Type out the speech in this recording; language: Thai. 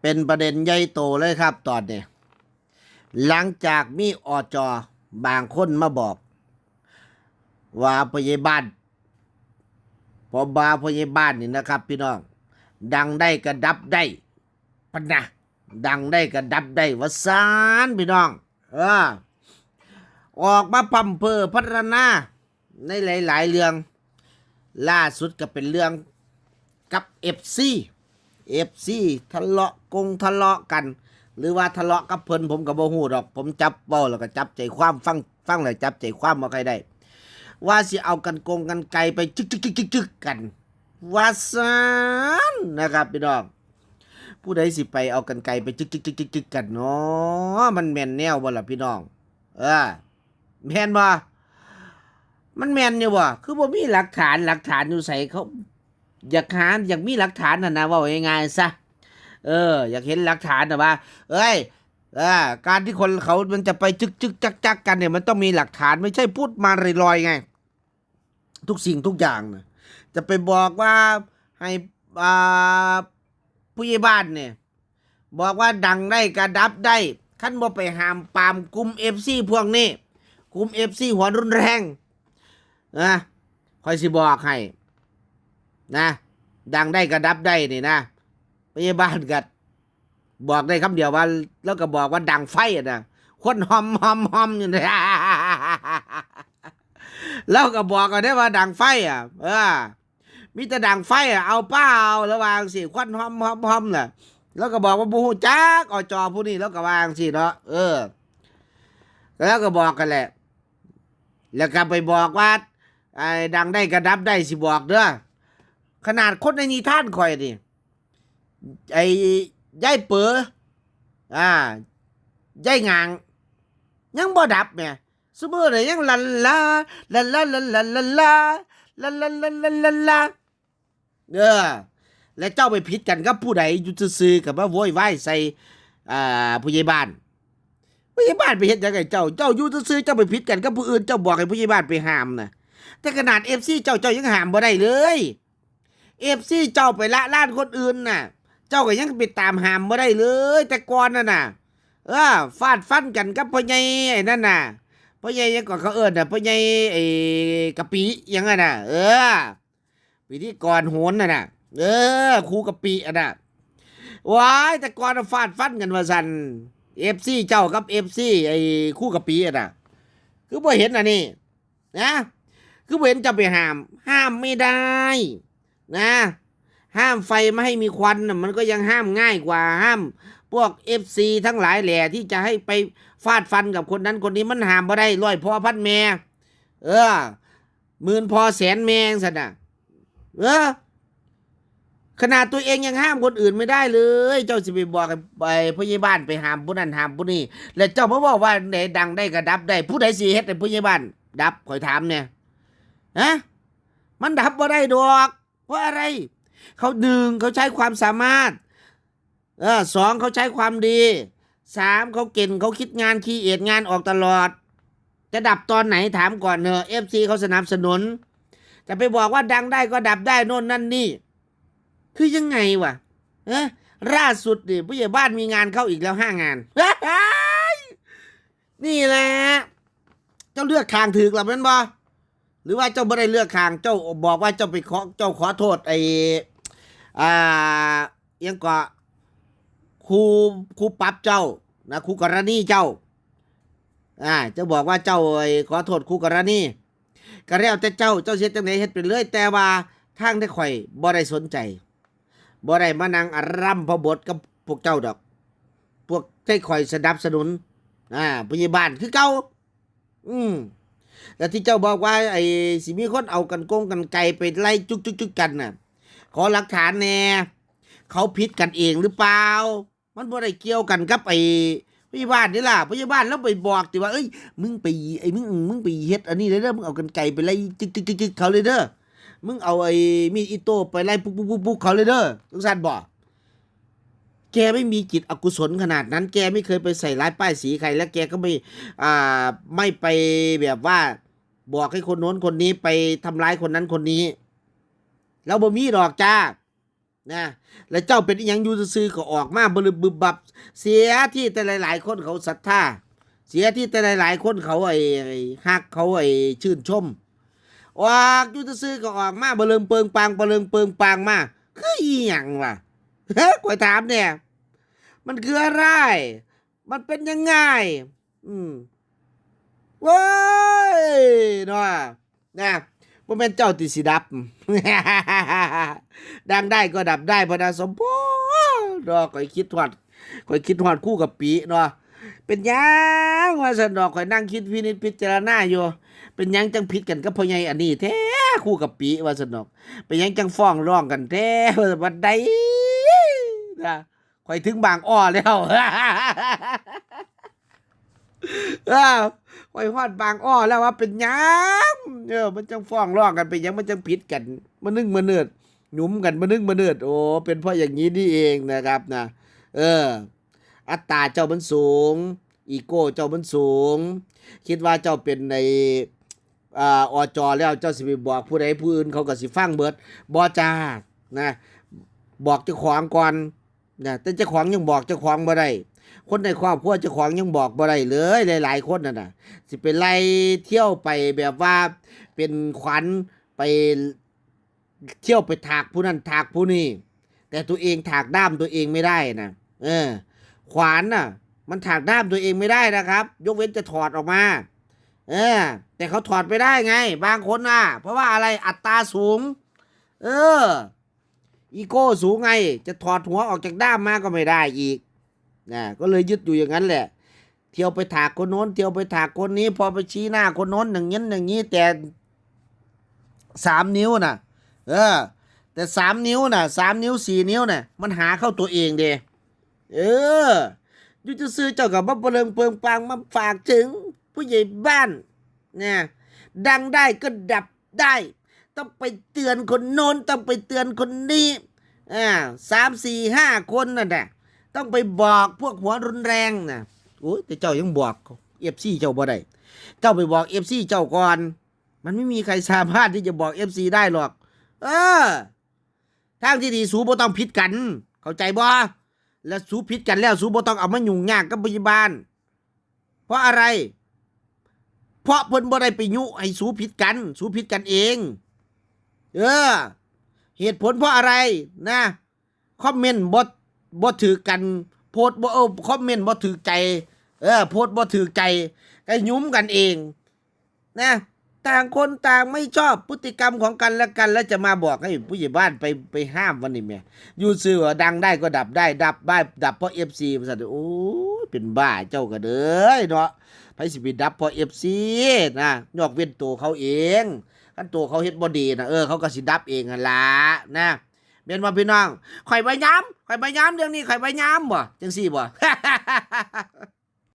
เป็นประเด็นใหญ่โตเลยครับตอนนี้ หลังจากมีอจบางคนมาบอก ว่าพยาบาลพอบาพยาบาลนี่นะครับ พี่น้อง ดังได้กระดับได้ปะนะดังได้กระดับได้วสานพี่น้อง เออ ออกมาพัมเพอพัฒนาในหลาย ๆ เรื่อง ล่าสุดก็เป็นเรื่องกับเอฟซี เอฟซีทะเลาะกงทะเลาะกัน หรือว่าทะเลาะกับเพิ่นผมก็บ่ฮู้ดอก ผมจับเบาแล้วก็จับใจความฟังฟังแล้วจับใจความบ่ใครได้ ว่าสิเอากันโกงกันไกลไปจึกจึกจึกจึกจึกกันว่าซานนะครับพี่น้องผู้ใดสิไปเอากันไกลไปจึกจึกจึกจึกจึกกันเนาะมันแมนแนวบ่ล่ะพี่น้อง เออแมนบ่มันแมนอยู่บ่คือบ่มีหลักฐานหลักฐานอยู่ใส่เขา อยากหาอยากมีหลักฐานนะนะว่าง่ายๆซะเออ อยากเห็นหลักฐานนะว่า เอ้ยอการที่คนเขามันจะไปจึกจึกจักจักกันเนี่ยมันต้องมีหลักฐานไม่ใช่พูดมาลอยๆไง ทุกสิ่งทุกอย่างนะจะไปบอกว่าให้ผู้ใหญ่บ้านเนี่ย บอกว่าดังได้กระดับได้ขั้นบ่ไปหามปามกลุ่มเอฟซีพวกนี้กลุ่มเอฟซีหัวรุนแรงนะคอยสิบอกให้ นะ ดังได้กระดับได้นี่นะพยาบาลกัดบอกได้คำเดียวว่า แล้วก็บอกว่าดังไฟอะนะคนหอมหอมหอมอยู่นะแล้วก็บอกกันได้ว่าดังไฟอะ เออมีแต่ดังไฟอะเอาเป้าแล้ววางสิควันหอมหอมหอมน่ะ แล้วก็บอกว่าบูฮูจักอจอผู้นี้แล้วก็วางสิเนาะเออ แล้วก็บอกกันแหละ แล้วก็ไปบอกว่าไอ้ดังได้กระดับได้สิบอกเด้อ ขนาดคนในนิทานคอยนี่ไอ้ยายเป๋ออ่ายายงาง ยังบ่ดับแม่สมมติเลยยังลันลาลันลาลันลาลันลาลันลาลันลาลันลาเออและเจ้าไปผิดกันกับผู้ใดอยู่ซื่อกับว่าโวยวายใส่อ่าผู้ใหญ่บ้านผู้ใหญ่บ้านไปเฮ็ดยังไงเจ้าเจ้าอยู่ซื่อเจ้าไปผิดกันกับผู้อื่นเจ้าบอกให้ผู้ใหญ่บ้านไปห้ามนะแต่ขนาดเอฟซีเจ้าเจ้ายังห้ามบ่ได้เลย เอฟซีเจ้าไปละล้านคนอื่นน่ะ เจ้าก็ยังไปตามหามบ่ได้เลย แต่ก่อนน่ะน่ะ เออฟาดฟันกันกับพ่อใหญ่ไอ้นั่นน่ะพ่อใหญ่ยังก่อนเขาเอิ้นน่ะพ่อใหญ่ไอ้กะปิยังไงน่ะ เออพิธีกรโหนน่ะน่ะ เออครูกะปิอะน่ะว้ายแต่ก่อนฟาดฟันกันว่าซั่นเอฟซีเจ้ากับเอฟซีไอ้คู่กะปิอะน่ะคือบ่เห็นอันนี้นะคือบ่เห็นจะไปห้าม ห้ามไม่ได้ นะ ห้ามไฟไม่ให้มีควันมันก็ยังห้ามง่ายกว่าห้าม พวกเอฟซีทั้งหลายแหล่ที่จะให้ไปฟาดฟันกับคนนั้นคนนี้มันห้ามบ่ได้ร้อยพอพันแม่เออหมื่นพอแสนแมงสันนะเออขนาดตัวเองยังห้ามคนอื่นไม่ได้เลย เจ้าสิไปบอกไปผู้ใหญ่บ้านไปห้ามผู้นั้นห้ามผู้นี้ แล้วเจ้ามาบอกว่าไหนดังได้ก็ดับได้ ผู้ใดสิเฮ็ดให้ผู้ใหญ่บ้าน ดับคอยถามเนี่ยฮะมันดับบ่ได้ดอก เพราะอะไร เขาหนึ่งเขาใช้ความสามารถเออสองเขาใช้ความดีสามเขาเก่งเขาคิดงานคีเอทงานออกตลอด จะดับตอนไหนถามก่อนเนอะเอฟซีเขาสนับสนุนจะไปบอกว่าดังได้ก็ดับได้โน่นนั่นนี่ คือยังไงวะเอะล่าสุดดิผู้ใหญ่บ้านมีงานเข้าอีกแล้วห้างาน นี่แหละเจ้าเลือกคางถือกหรือเป็นบ่ รือว่าเจ้าไม่ได้เลือกคาง เจ้าบอกว่าเจ้าไปขอเจ้าขอโทษไอ้อ่าเอียังก็ครูครูปรับเจ้านะครูกรณีเจ้าอ่าเจ้าบอกว่าเจ้าไอ้ขอโทษครูกรณีก็แล้วแต่เจ้าเจ้าเสียจังไหนเฮ็ดไปเลยแต่ว่าทางได้ข่อยบ่ได้สนใจบ่ได้มานั่งอาร่ำพบทกับพวกเจ้าดอก พวกได้ข่อยสนับสนุนอ่าพยาบาลคือเก่าอืม แล้วที่เจ้าบอกว่าไอ้สิมีคนเอากันโกงกันไกลไปไล่จุกจุกจุกกันน่ะ ขอหลักฐานแน่เขาผิดกันเองหรือเปล่า มันบ่ได้เกี่ยวกันกับไอ้พยาบาลนี่ล่ะพยาบาลแล้วไปบอกติว่าเอ้ยมึงไปไอ้มึงมึงไปเฮ็ดอันนี้เลยเด้อมึงเอากันไกลไปไล่จึกจึกจึกจึกเขาเลยเด้อมึงเอาไอ้มีดอิโต้ไปไล่ปุ๊กปุ๊กปุ๊กปุ๊กเขาเลยเด้อทุกท่านบอก แกไม่มีจิตอกุศลขนาดนั้น แกไม่เคยไปใส่ร้ายป้ายสีใคร และแกก็ไม่อ่าไม่ไปแบบว่าบอกให้คนโน้นคนนี้ไปทำร้ายคนนั้นคนนี้ แล้วบ่มีดอกจ้านะแล้วเจ้าเป็นอหยังยูซือก็ออกมาบลึบบึบบับ เสียที่แต่หลาย ๆ คนเขาศรัทธาเสียที่แต่หลาย ๆ คนเขาไอ้ฮักเขาไอ้ชื่นชมออกอยู่ซื่อก็ออกมาบะเริงเปิงปังบะเริงเปิงปังมาคืออีหยังวะ เฮ้ยข่อยถามเนี่ย มันคืออะไร มันเป็นยังไง อืมว้ายเนาะนะบ่แม่นเจ้าติสิดับ ดังได้ก็ดับได้พนาสมพรดอกข่อยคิดฮอดข่อยคิดฮอดคู่กับปีเนาะเป็นหยังว่าซั่นดอกข่อยนั่งคิดพินิจพิจารณาอยู่ เป็นหยังจังผิดกันกับพ่อใหญ่อันนี้แท้คู่กับปีว่าซั่นดอก เป็นหยังจังฟ้องร้องกันแท้ว่าบัดใด นะข่อยถึงบางอ้อแล้วข่อยฮอดบางอ้อแล้วว่าเป็นยังเออมันจังฟ้องร้องกันเป็นยังมันจังผิดกันมันนึ่งมันเนิดหยุมกันมันนึงมันเนิดโอ้เป็นเพราะอย่างนี้นี่เองนะครับนะเออ อัตตราเจ้ามันสูง อีโก้เจ้ามันสูง คิดว่าเจ้าเป็นในอ่าอจอแล้วเจ้าสิไปบอกผู้ใดผู้อื่นเขาก็สิฟังเบิดบ่จ้านะบอกเจ้าของก่อน นะแต่เจ้าของยังบอกเจ้าของบ่ได้คนในครอบครัวเจ้าของยังบอกบ่ได้เลยหลาย ๆ คนน่ะนะสิไปไล่เที่ยวไปแบบว่าเป็นขวัญไปเที่ยวไปถากผู้นั้นถากผู้นี้แต่ตัวเองถากด้ามตัวเองไม่ได้นะเออ ขวานน่ะ มันถากด้ามตัวเองไม่ได้นะครับ ยกเว้นจะถอดออกมา เออ แต่เขาถอดไปได้ไง บางคนน่ะ เพราะว่าอะไรอัตราสูง เออ อีโก้สูงไง จะถอดหัวออกจากด้ามมาก็ไม่ได้อีกนะก็เลยยึดอยู่อย่างนั้นแหละ เที่ยวไปถากคนโน้น เที่ยวไปถากคนนี้ พอไปชี้หน้าคนโน้นอย่างนี้อย่างนี้แต่สามนิ้วน่ะ เออ แต่สามนิ้วน่ะสามนิ้วสี่นิ้วน่ะ มันหาเข้าตัวเองเดเอออยู่จะซื้อเจ้ากับบับเริงเปิงปังมาฝากถึง ผู้ใหญ่บ้านเนี่ยดังได้ก็ดับได้ ต้องไปเตือนคนโน้นต้องไปเตือนคนนี้อ่าสามสี่ห้าคนนั่นแหละต้องไปบอกพวกหัวรุนแรงนะโอ้ยแต่เจ้ายังบอกเอฟซีเจ้าบ่ได้เจ้าไปบอกเอฟซีเจ้าก่อน มันไม่มีใครสามารถที่จะบอกเอฟซีได้หรอก เออทางที่ดีสูบ่ต้องผิดกัน เข้าใจบ่แล้วสูผิดกันแล้วสูบ่ต้องเอามายุ่งยากกับพยาบาล เพราะอะไร เพราะเพิ่นบ่ได้ไปยุให้สูผิดกัน สูผิดกันเอง เออ เหตุผลเพราะอะไรนะคอมเมนต์บ่บ่ถือกัน โพสบ่เออคอมเมนต์บ่ถือใจ เออ โพสบ่ถือใจก็ยุ้มกันเอง นะ ต่างคนต่างไม่ชอบพฤติกรรมของกันและกัน แล้วจะมาบอกให้ผู้ใหญ่บ้านไปไปห้ามวันนี้แม่ยูซื้อดังได้ก็ดับได้ ดับบ้าดับเพราะเอฟซีภาษาโอ้เป็นบ้าเจ้าก็เด้อเนาะไผสิไปดับเพราะเอฟซีนะยอกเว้นตัวเขาเอง คันตัวเขาเฮ็ดบ่ดีนะเออเขาก็สิดับเองหั่นละนะเบียนว่าพี่น้องข่อยไปย้ำข่อยไปย้ำเรื่องนี้ข่อยไปย้ำบ่จังซี่บ่